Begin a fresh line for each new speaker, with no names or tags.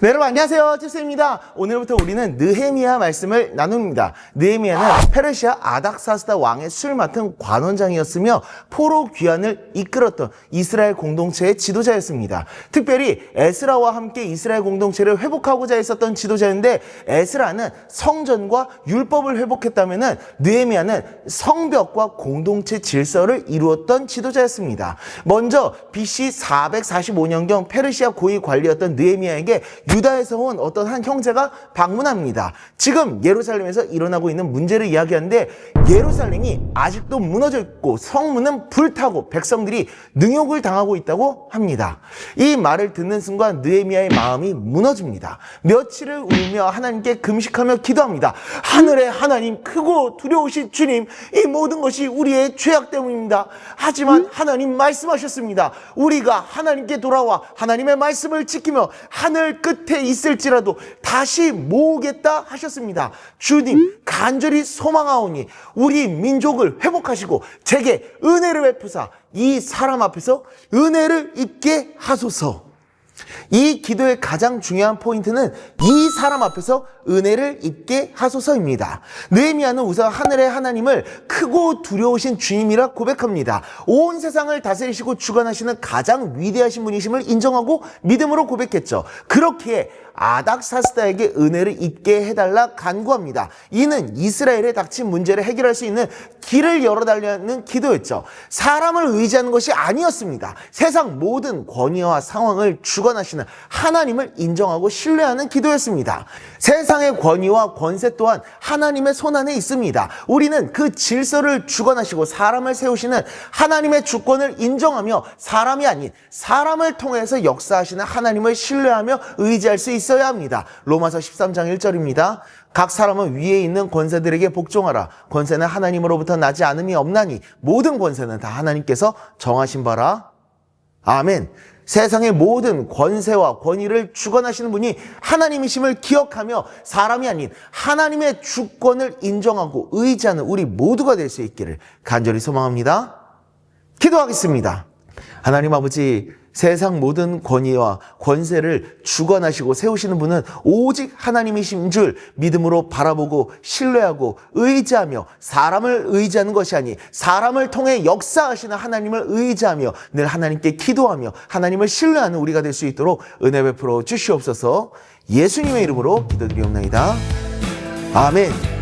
네, 여러분 안녕하세요. tip스입니다. 오늘부터 우리는 느헤미야 말씀을 나눕니다. 느헤미야는 페르시아 아닥사스다 왕의 술 맡은 관원장이었으며 포로 귀환을 이끌었던 이스라엘 공동체의 지도자였습니다. 특별히 에스라와 함께 이스라엘 공동체를 회복하고자 했었던 지도자인데 에스라는 성전과 율법을 회복했다면은 느헤미야는 성벽과 공동체 질서를 이루었던 지도자였습니다. 먼저 BC 445년경 페르시아 고위 관리였던 느헤미야에게 유다에서 온 어떤 한 형제가 방문합니다. 지금 예루살렘에서 일어나고 있는 문제를 이야기하는데 예루살렘이 아직도 무너져 있고 성문은 불타고 백성들이 능욕을 당하고 있다고 합니다. 이 말을 듣는 순간 느헤미야의 마음이 무너집니다. 며칠을 울며 하나님께 금식하며 기도합니다. 하늘의 하나님 크고 두려우신 주님 이 모든 것이 우리의 죄악 때문입니다. 하지만 하나님 말씀하셨습니다. 우리가 하나님께 돌아와 하나님의 말씀을 지키며 하늘 끝에 있을지라도 다시 모으겠다 하셨습니다. 주님 간절히 소망하오니 우리 민족을 회복하시고 제게 은혜를 베푸사 이 사람 앞에서 은혜를 입게 하소서. 이 기도의 가장 중요한 포인트는 이 사람 앞에서 은혜를 입게 하소서입니다. 느헤미야는 우선 하늘의 하나님을 크고 두려우신 주님이라 고백합니다. 온 세상을 다스리시고 주관하시는 가장 위대하신 분이심을 인정하고 믿음으로 고백했죠. 그렇기에 아닥사스다에게 은혜를 입게 해달라 간구합니다. 이는 이스라엘에 닥친 문제를 해결할 수 있는 길을 열어달라는 기도였죠. 사람을 의지하는 것이 아니었습니다. 세상 모든 권위와 상황을 주관하시는 하나님을 인정하고 신뢰하는 기도였습니다. 세상의 권위와 권세 또한 하나님의 손 안에 있습니다. 우리는 그 질서를 주관하시고 사람을 세우시는 하나님의 주권을 인정하며 사람이 아닌 사람을 통해서 역사하시는 하나님을 신뢰하며 의지할 수 있어야 합니다. 로마서 13장 1절입니다. 각 사람은 위에 있는 권세들에게 복종하라. 권세는 하나님으로부터 나지 않음이 없나니 모든 권세는 다 하나님께서 정하신 바라. 아멘. 세상의 모든 권세와 권위를 주관하시는 분이 하나님이심을 기억하며 사람이 아닌 하나님의 주권을 인정하고 의지하는 우리 모두가 될 수 있기를 간절히 소망합니다. 기도하겠습니다. 하나님 아버지, 세상 모든 권위와 권세를 주관하시고 세우시는 분은 오직 하나님이신 줄 믿음으로 바라보고 신뢰하고 의지하며 사람을 의지하는 것이 아니 사람을 통해 역사하시는 하나님을 의지하며 늘 하나님께 기도하며 하나님을 신뢰하는 우리가 될 수 있도록 은혜 베풀어 주시옵소서 예수님의 이름으로 기도드리옵나이다. 아멘.